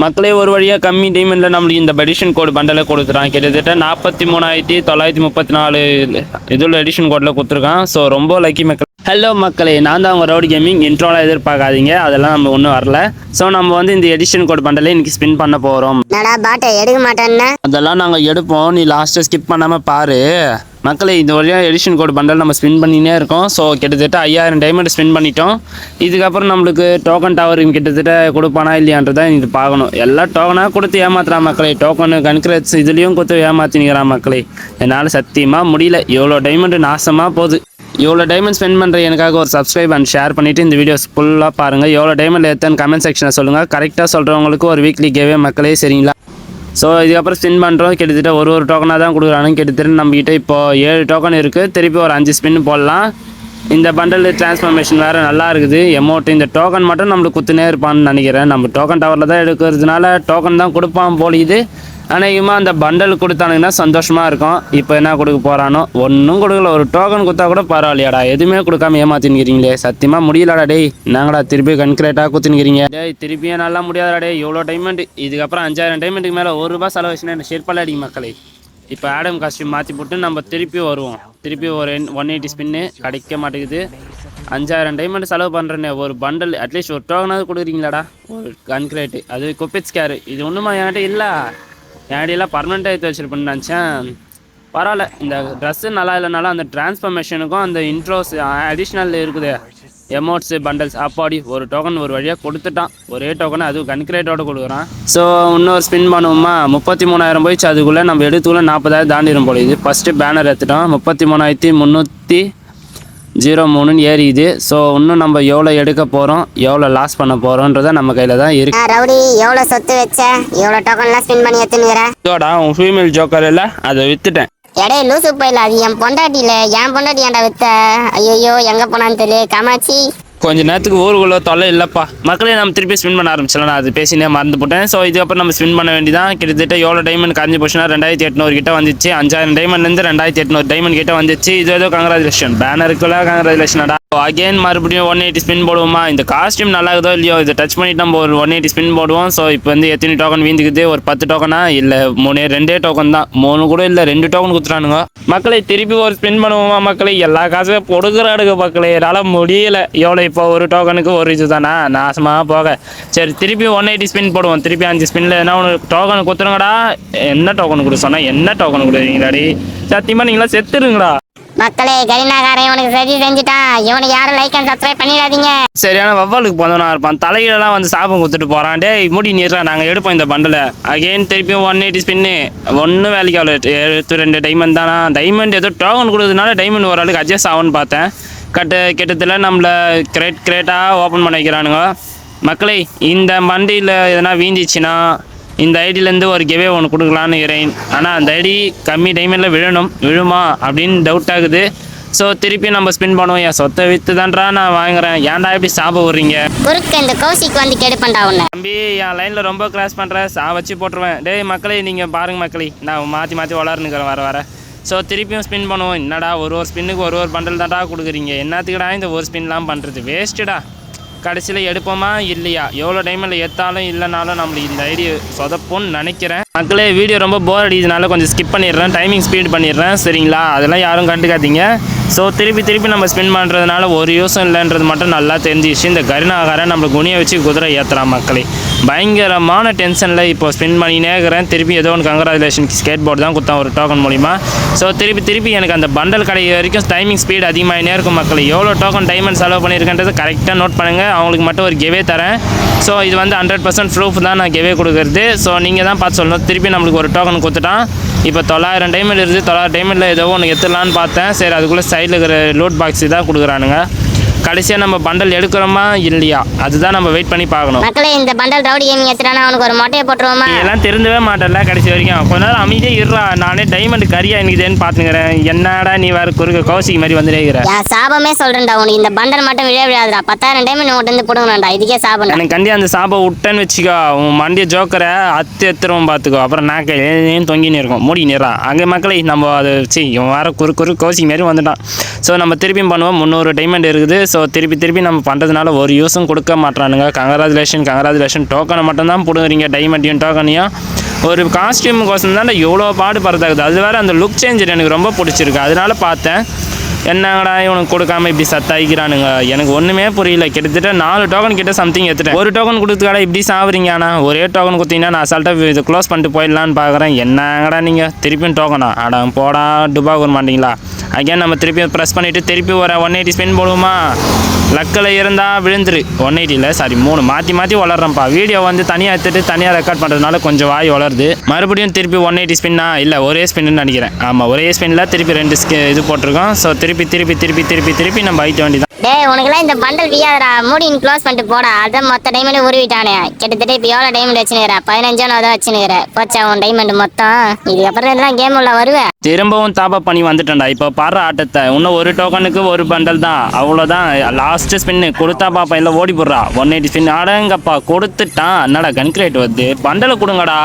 மக்களே ஒரு வழியாக கம்மி டைமண்டில் நம்மளுக்கு இந்த எடிஷன் கோடு பண்டலை கொடுத்துட்டான். கிட்டத்தட்ட நாற்பத்தி மூணாயிரத்தி தொள்ளாயிரத்தி முப்பத்தி நாலு இதில் எடிஷன் கோடில் கொடுத்துருக்கான். ஸோ ரொம்ப லக்கி மக்கள். ஹலோ மக்களே நான் தான் உங்கள் ரவுடி கேமிங் இன்ட்ரோலாம் எதிர்பார்க்காதீங்க. அதெல்லாம் நம்ம ஒன்றும் வரல. ஸோ நம்ம வந்து இந்த எடிஷன் கோட் பண்டலை இன்னைக்கு ஸ்பின் பண்ண போகிறோம் பாட்டை எடுக்க மாட்டேன்னு? அதெல்லாம் நாங்கள் எடுப்போம். நீ லாஸ்ட்டு ஸ்கிப் பண்ணாமல் பாரு. மக்களே இந்த வழியாக எடிஷன் கோட் பண்டல் நம்ம ஸ்பின் பண்ணினே இருக்கோம். ஸோ கிட்டத்தட்ட ஐயாயிரம் டைமண்ட் ஸ்பின் பண்ணிட்டோம். இதுக்கப்புறம் நம்மளுக்கு டோக்கன் டவர் கிட்டத்தட்ட கொடுப்பானா இல்லையான்றதை இது பார்க்கணும். எல்லா டோக்கனாக கொடுத்து ஏமாத்துறான் மக்களே. டோக்கனு கன்கிரேட்ஸ் இதுலேயும் கொடுத்து ஏமாத்தினுக்கிறான் மக்களே. என்னால் சத்தியமாக முடியல. இவ்வளோ டைமண்ட் நாசமாக போகுது. இவ்வளோ டைமண்ட் ஸ்பெண்ட் பண்ணுற எனக்காக ஒரு சப்ஸ்கிரைப் அண்ட் ஷேர் பண்ணிவிட்டு இந்த வீடியோஸ் ஃபுல்லாக பாருங்கள் எவ்வளோ டைமண்ட் ஏற்றுன்னு கமெண்ட் செக்ஷனில் சொல்லுங்கள் கரெக்டாக சொல்கிறவங்களுக்கு ஒரு வீக்லி கேவே மக்களே சரிங்களா? ஸோ இதுக்கப்புறம் ஸ்பின் பண்ணுறோம் கிட்டத்தட்ட ஒரு ஒரு டோக்கனாக தான் கொடுக்குறானு கிட்டத்தட்ட நம்மக்கிட்ட இப்போ ஏழு டோக்கன் இருக்குது திருப்பி ஒரு அஞ்சு ஸ்பின் போடலாம். இந்த பண்டல் டிரான்ஸ்ஃபர்மேஷன் வேறு நல்லா இருக்குது. எமௌண்ட் இந்த டோக்கன் மட்டும் நம்மளுக்கு குத்துனே இருப்பான்னு நினைக்கிறேன். நம்ம டோக்கன் டவரில் தான் எடுக்கிறதுனால டோக்கன் தான் கொடுப்பான் போலியுது ஆனால் இவன் அந்த பண்டல் கொடுத்தானுங்கன்னா சந்தோஷமாக இருக்கும். இப்போ என்ன கொடுக்க போகிறானோ ஒன்றும் கொடுக்கல. ஒரு டோக்கன் கொடுத்தா கூட பரவாயில்லையாடா. எதுவுமே கொடுக்காம ஏமாத்தினுக்கிறீங்களே சத்தியமாக முடியலடா டேய். நாங்கடா திருப்பி கன்கிரேட்டாக குத்துனுக்கிறீங்க டேய் திருப்பியும் நல்லா முடியாதடா இவ்வளோ டைமெண்ட் இதுக்கப்புறம் அஞ்சாயிரம் டைமெண்ட்டுக்கு மேலே ஒரு ரூபா செலவு வச்சுன்னா என்ன மக்களே. இப்போ ஆடம் காஸ்டியூம் மாற்றி போட்டு நம்ம திருப்பி வருவோம். திருப்பி ஒரு ஒன் எயிட்டி ஸ்பின்னு கிடைக்க மாட்டேங்குது. அஞ்சாயிரம் டைமண்ட் செலவு பண்ணுறேனே ஒரு பண்டல் அட்லீஸ்ட் ஒரு டோக்கனாவது கொடுக்குறீங்களாடா. ஒரு கன்கிரேட்டு அது குப்பிட்ஸ் கேரு இது ஒன்றுமா என்கிட்ட இல்லை? என்கிட்டலாம் பர்மனெண்ட்டாக எடுத்து வச்சிருப்பேன்னு நினச்சேன். பரவாயில்ல. இந்த ட்ரெஸ்ஸு நல்லா இல்லைனாலும் அந்த டிரான்ஸ்ஃபர்மேஷனுக்கும் அந்த இன்ட்ரோஸ் அடிஷ்னல் இருக்குது. எமௌண்ட்ஸு பண்டல்ஸ் அப்பாடி ஒரு டோக்கன் ஒரு வழியாக கொடுத்துட்டான். ஒரே டோக்கன் அதுவும் கன்கிரேட்டோட கொடுக்குறான். ஸோ இன்னொரு ஸ்பின் பண்ணுவோமா? முப்பத்தி மூணாயிரம் போயிடுச்சு. அதுக்குள்ளே நம்ம எடுத்துக்குள்ளே நாற்பதாயிரம் தாண்டிடும் போல இது. ஃபஸ்ட்டு பேனர் எடுத்துட்டோம். முப்பத்தி மூணாயிரத்தி முந்நூற்றி ஜீரோ மூணுன்னு ஏறிது ஸோ இன்னும் நம்ம எவ்வளோ எடுக்க போகிறோம் எவ்வளோ லாஸ் பண்ண போகிறோன்றத நம்ம கையில் தான் இருக்கு. ரவுடி எவ்வளோ சொத்து வச்ச? எவ்வளோ டோக்கன்லாம் ஸ்பின் பண்ணி எடுத்துனுங்கிற இதோட உன் ஃபீமேல் ஜோக்கர் இல்லை அதை விற்றுட்டேன் எடே லூசு போயில அது என் பொண்டாட்டியில என் பொண்டாட்டி ஏன்டா வித்த? ஐயோ எங்க போனான்னு தெரியல. காமாட்சி. கொஞ்ச நேரத்துக்கு ஊருக்குள்ளே தொல்லை இல்லைப்பா. மக்களே நம்ம திருப்பி ஸ்பின் பண்ண ஆரம்பிச்சிடலாம். நான் அது பேசினே மறந்து போட்டேன். ஸோ இதுக்கப்புறம் நம்ம ஸ்பின் பண்ண வேண்டியதான் கிட்டத்தட்ட எவ்வளோ டைமண்ட் கரைஞ்சி போச்சுன்னா ரெண்டாயிரத்தி எட்நூறு கிட்ட வந்துச்சு. அஞ்சாயிரம் டைமண்ட்லேருந்து ரெண்டாயிரத்தி எட்நூறு டைமண்ட் கிட்ட வந்துச்சு. இது ஏதோ கங்க்ராச்சுலேஷன் பேனருக்குள்ள கங்க்ராச்சுலேஷன்டா அகைன் மறுபடியும் ஒன் எயிட்டி ஸ்பின் போடுவோமா? இந்த காஸ்டியூம் நல்லா இருக்குதோ இல்லையோ இதை டச் பண்ணிட்டு நம்ம ஒரு ஒன் எயிட்டி ஸ்பின் போடுவோம். ஸோ இப்போ வந்து எத்தனை டோக்கன் வீந்துக்குது? ஒரு பத்து டோக்கனா இல்லை மூணு ரெண்டே டோக்கன் தான். மூணு கூட இல்லை ரெண்டு டோக்கன் குத்துறானுங்க. மக்களை திருப்பி ஒரு ஸ்பின் பண்ணுவோமா மக்களை? எல்லா காசுமே பொடுக்குறாடுங்க மக்களே. என்னால் முடியல. எவ்வளோ இப்போ ஒரு டோக்கனுக்கு ஒரு இது தானா நாசமாக போக. சரி திருப்பி ஒன் எயிட்டி ஸ்பின் போடுவோம். திருப்பி அஞ்சு ஸ்பின்னில் என்ன ஒன்று டோக்கன் கொடுத்துருங்கடா என்ன டோக்கன் கொடு சொன்னால் என்ன டோக்கன் கொடுக்குறீங்களாடி சத்தியமாக நீங்களா செத்துருங்களா மக்களே கரிநாகாரன் இவனுக்கு சதி செஞ்சுட்டான். இவனுக்கு யாரும் லைக் அண்ட் சப்ஸ்கிரைப் பண்ணிடாதீங்க. சரியான வவ்வாலுக்கு போனவனா இருப்பான். தலையிலலாம் வந்து சாபம் கொடுத்துட்டு போறான். டேய் முடி நீரா நாங்கள் எடுப்போம் இந்த பண்டில் அகைன் திருப்பியும் ஒன் எயிட்டி ஸ்பின்னு ஒன்றும் வேலைக்கு அவ்வளோ எழுபத்தி ரெண்டு டைமண்ட் தானா? டைமண்ட் ஏதோ டோக்கன் கொடுத்ததுனால டைமண்ட் ஓரளவுக்கு அட்ஜஸ்ட் ஆகும்னு பார்த்தேன். கட்டு கிட்டத்தில் நம்மளை கிரேட் கிரேட்டாக ஓப்பன் பண்ண வைக்கிறானுங்க. மக்களே இந்த மண்டியில் எதனா வீஞ்சிச்சுன்னா இந்த ஐடியிலேருந்து ஒரு கிவே ஒன்று கொடுக்கலான்னு இறேன் ஆனால் அந்த ஐடி கம்மி டைமில் விழணும் விழுமா அப்படின்னு டவுட் ஆகுது. ஸோ திருப்பி நம்ம ஸ்பின் பண்ணுவோம். என் சொத்தை விற்று தான்டா நான் வாங்குறேன். ஏன்டா இப்படி சாப விட்றீங்க குறுக்க இந்த கௌசிக்கு வந்து கெடுப்பண்டா உன்னை. தம்பி என் லைனில் ரொம்ப கிராஸ் பண்ணுறேன் சா வச்சு போட்டுருவேன். டேய் மக்களே நீங்கள் பாருங்க மக்களே. நான் மாற்றி மாற்றி வளர்னுக்கிறேன் வர வர. ஸோ திருப்பியும் ஸ்பின் பண்ணுவோம். என்னடா ஒரு ஒரு ஸ்பின்னுக்கு ஒரு ஒரு பண்டல் தான்டா கொடுக்குறீங்க. என்னத்துக்குடா இந்த ஒரு ஸ்பின்லாம் பண்ணுறது வேஸ்ட்டுடா கடைசியில் எடுப்போமா? இல்லையா. எவ்வளோ டைமில் எடுத்தாலும் இல்லைனாலும் நம்மளுக்கு இந்த ஐடியா சொதப்போன்னு நினைக்கிறேன். மக்களே வீடியோ ரொம்ப போர் அடிக்கிறதுனால கொஞ்சம் ஸ்கிப் பண்ணிடுறேன். டைமிங் ஸ்பீட் பண்ணிடுறேன். சரிங்களா? அதெல்லாம் யாரும் கண்டுக்காதீங்க. ஸோ திருப்பி திருப்பி நம்ம ஸ்பெண்ட் பண்ணுறதுனால ஒரு யூஸும் இல்லைன்றது மட்டும் நல்லா தெரிஞ்சிச்சு இந்த கருணாகாரன் நம்ம குனியை வச்சு குதிரை ஏற்றுறான் மக்களே. பயங்கரமான டென்ஷனில் இப்போ ஸ்பெண்ட் பண்ணினே இருக்கிறேன். திருப்பி ஏதோ ஒன்று கங்க்ராச்சுலேஷன் ஸ்கேட் போர்டு தான் கொடுத்தான் ஒரு டோக்கன் மூலிமா ஸோ திருப்பி திருப்பி எனக்கு அந்த பண்டல் கடை வரைக்கும் டைமிங் ஸ்பீட் அதிகமாகினே இருக்கும் மக்களே. எவ்வளோ டோக்கன் டைமண்ட் செலவு பண்ணியிருக்கேன்றதை கரெக்டாக நோட் பண்ணுங்கள் அவங்களுக்கு மட்டும் ஒரு கெவே தரேன். ஸோ இது வந்து ஹண்ட்ரட் பர்சன்ட் ப்ரூஃப் தான் நான் கெவே கொடுக்குறது. ஸோ நீங்கள் தான் பார்த்து சொல்லணும். திருப்பி நம்மளுக்கு ஒரு டோக்கன் கொடுத்துட்டான். இப்போ தொள்ளாயிரம் டைமண்ட் இருக்குது தொள்ளாயிரம் டைமண்டில் ஏதோ ஒன்று எடுத்துடலான்னு பார்த்தேன். சரி அதுக்குள்ளே சைடில் இருக்கிற லோட் பாக்ஸ் தான் கொடுக்குறானுங்க. கடைசியாக நம்ம பண்டல் எடுக்கிறோமா இல்லையா? அதுதான் நம்ம வெயிட் பண்ணி பார்க்கணும். மக்களே இந்த பண்டல் ரவுடி கேமிங் எடுத்துட்டானா அவனுக்கு ஒரு மொட்டையை போட்டுருவோமா? நீ எல்லாம் திருந்தவே மாட்டல கடைசி வரைக்கும். கொஞ்ச நேரம் அமைதியாக இருறா நானே டைமண்ட் கரியா எனக்குதேன்னு பார்த்துக்கிறேன் என்னடா நீ வேறு குறுக்க கௌசிக் மாதிரி வந்துட்டே இருக்கிற? சாபமே சொல்றேன்டா. உனக்கு இந்த பண்டல் மட்டும் விழ விழாதுடா. பத்தாயிரம் டைம் உங்கள்கிட்ட இருந்து பிடுங்கணும்டா இதுக்கே சாபம் எனக்கு கண்டி அந்த சாப்பை விட்டேன்னு வச்சுக்கோ. உன் மண்டிய ஜோக்கரை அத்து எத்துருவோம் பார்த்துக்கோ அப்புறம் நாக்க ஏன் தொங்கின்னு இருக்கும்? மூடி நேரா அங்கே மக்களை நம்ம அதை சி இவன் வேற குறு குறு கௌசிக் மாரி வந்துட்டான். ஸோ நம்ம திருப்பியும் பண்ணுவோம். முந்நூறு டைமண்ட் இருக்குது. ஸோ திருப்பி திருப்பி நம்ம பண்ணுறதுனால ஒரு யூஸும் கொடுக்க மாட்றானுங்க. கங்க்ராச்சுலேஷன் கங்க்ராச்சுலேஷன் டோக்கனை மட்டும்தான் பிடுங்குறீங்க டைமண்டையும் டோக்கனையும் ஒரு காஸ்டியூமுக்கோசம் தான் எவ்வளோ பாடு பறதாகுது அது வேறு அந்த லுக் சேஞ்ச் எனக்கு ரொம்ப பிடிச்சிருக்கு. அதனால பார்த்தேன். என்னங்கடா இவனுக்கு கொடுக்காம இப்படி சத்தாய்க்கிறானுங்க? எனக்கு ஒன்றுமே புரியல. கிட்டத்தட்ட நாலு டோக்கன் கிட்ட சம்திங் எடுத்துட்டேன். ஒரு டோக்கன் கொடுத்துக்கடா இப்படி சாவுறீங்க ஆனால் ஒரே டோக்கன் கொடுத்தீங்கன்னா நான் அசால்ட்டாக இது க்ளோஸ் பண்ணிட்டு போயிடலான்னு பார்க்குறேன் என்னங்கடா நீங்கள் திருப்பியும் டோக்கனா அடா போடா டுபா வர மாட்டீங்களா? அகைன் நம்ம திருப்பி ப்ரெஸ் பண்ணிவிட்டு திருப்பி ஒரு ஒன் எயிட்டி ஸ்பின் போடுவோமா? லக்கில் இருந்தால் விழுந்துரு. ஒன் எயிட்டியில் சாரி மூணு. மாற்றி மாற்றி வளர்றேன்ப்பா. வீடியோ வந்து தனியாக எடுத்துட்டு தனியாக ரெக்கார்ட் பண்ணுறதுனால கொஞ்சம் வாய் வளருது. மறுபடியும் திருப்பி ஒன் எயிட்டி ஸ்பின்னா இல்லை ஒரே ஸ்பின்னு நினைக்கிறேன். ஆமாம் ஒரே ஸ்பின்னில் திருப்பி ரெண்டு இது போட்டிருக்கோம். ஸோ திருப்பி திருப்பி திருப்பி திருப்பி திருப்பி நம்ம ஐட்ட வேண்டியதான் டேய் உனக்குலாம் இந்த பண்டல் வியாதடா. மூடின் க்ளோஸ் பண்ணிட்டு போடா. அதான் மொத்த டைமண்ட் உருவிட்டானே. கிட்டத்தட்ட இப்போ எவ்வளோ டைமண்ட் வச்சுனுக்கிற? பதினஞ்சானோ தான் வச்சுனுக்கிற. போச்சா உன் டைமண்ட் மொத்தம்? இதுக்கப்புறம் இதெல்லாம் கேம் உள்ள வருவேன் திரும்பவும் தாப்பா பண்ணி வந்துட்டேன்டா. இப்போ பாடுற ஆட்டத்தை. இன்னும் ஒரு டோக்கனுக்கு ஒரு பண்டல் தான். அவ்வளோதான் லாஸ்ட்டு ஸ்பின்னு கொடுத்தா பாப்பா இல்லை ஓடி போடுறா. ஒன் எயிட்டி ஸ்பின் அடங்கப்பா கொடுத்துட்டான் என்னடா கன்கிரேட் வருது? பண்டலை கொடுங்கடா.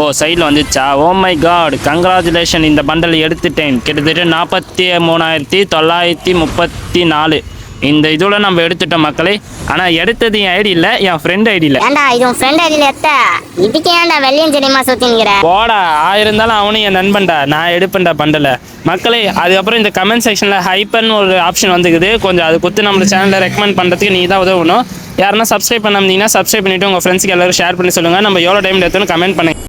ஓ சைடில் வந்துச்சா? ஓ மை காட் கங்க்ராச்சுலேஷன் இந்த பண்டல் எடுத்துட்டேன். கிட்டத்தட்ட நாற்பத்தி மூணாயிரத்தி தொள்ளாயிரத்தி முப்பத்தி நாலு. இந்த இதில் நம்ம எடுத்துட்டோம் மக்களே. ஆனால் எடுத்தது என் ஐடி இல்லை என் ஃப்ரெண்ட் ஐடியில் ஏன்டா இது உன் ஃப்ரெண்ட் ஐடியில் எத்த? இதுக்கு ஏன்டா வெள்ளையும் தெரியுமா சுத்தினுங்கிற போடா ஆயிருந்தாலும் அவனும் என் நண்பன்டா. நான் எடுப்பேன்டா பண்டல. மக்களே அதுக்கப்புறம் இந்த கமெண்ட் செக்ஷனில் ஹைப்பர்னு ஒரு ஆப்ஷன் வந்துக்குது. கொஞ்சம் அது கொடுத்து நம்ம சேனலில் ரெக்கமெண்ட் பண்ணுறதுக்கு நீ தான் உதவணும். யாருன்னா சப்ஸ்கிரைப் பண்ணாமீங்கன்னா சப்ஸ்கிரைப் பண்ணிவிட்டு உங்கள் ஃப்ரெண்ட்ஸ்க்கு எல்லாரும் ஷேர் பண்ணி சொல்லுங்கள் நம்ம எவ்வளோ டைம் எடுத்துன்னு கமெண்ட் பண்ணுங்க.